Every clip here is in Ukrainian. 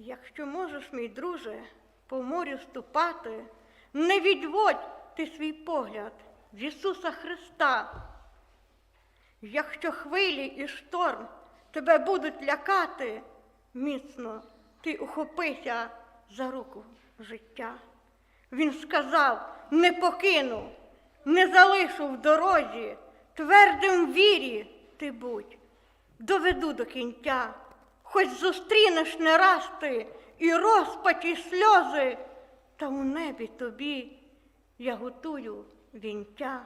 Якщо можеш, мій друже, по морю ступати, не відводь ти свій погляд з Ісуса Христа. Якщо хвилі і шторм тебе будуть лякати, міцно ти ухопися за руку життя. Він сказав: не покину, не залишу в дорозі, твердим вірі ти будь, доведу до кінця, хоч зустрінеш не раз ти і розпач, і сльози, та у небі тобі я готую вінця.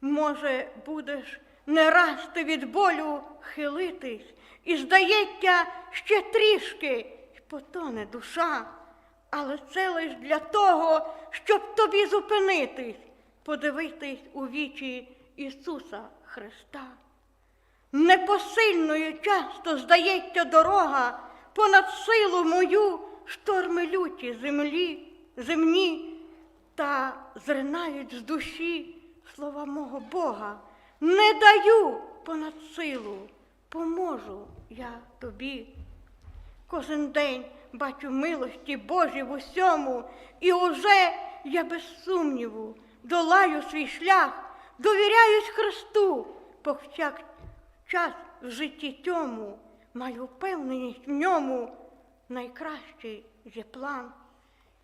Може, будеш не раз ти від болю хилитись, і, здається, ще трішки й потоне душа, але це лиш для того, щоб тобі зупинитись, подивитись у вічі Ісуса Христа. Непосильною часто здається дорога понад силу мою шторми люті землі, земні, та зринають з душі слова мого Бога. Не даю понад силу, поможу я тобі. Кожен день бачу милості Божі в усьому, і уже я без сумніву долаю свій шлях, довіряюсь Христу, повсяк час в житті тьому, маю впевненість в ньому, найкращий є план.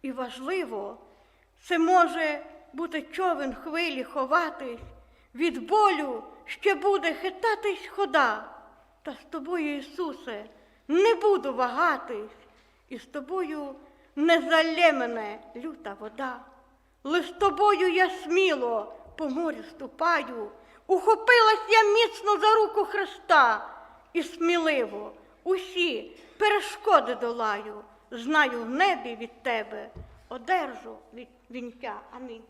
І важливо, це може бути човен хвилі ховатись, від болю ще буде хитатись хода. Та з тобою, Ісусе, не буду вагатись, і з тобою не залє мене люта вода. Лиш тобою я сміло по морю ступаю, ухопилась я міцно за руку Христа і сміливо усі перешкоди долаю. Знаю в небі від тебе, одержу від вінця. Амінь.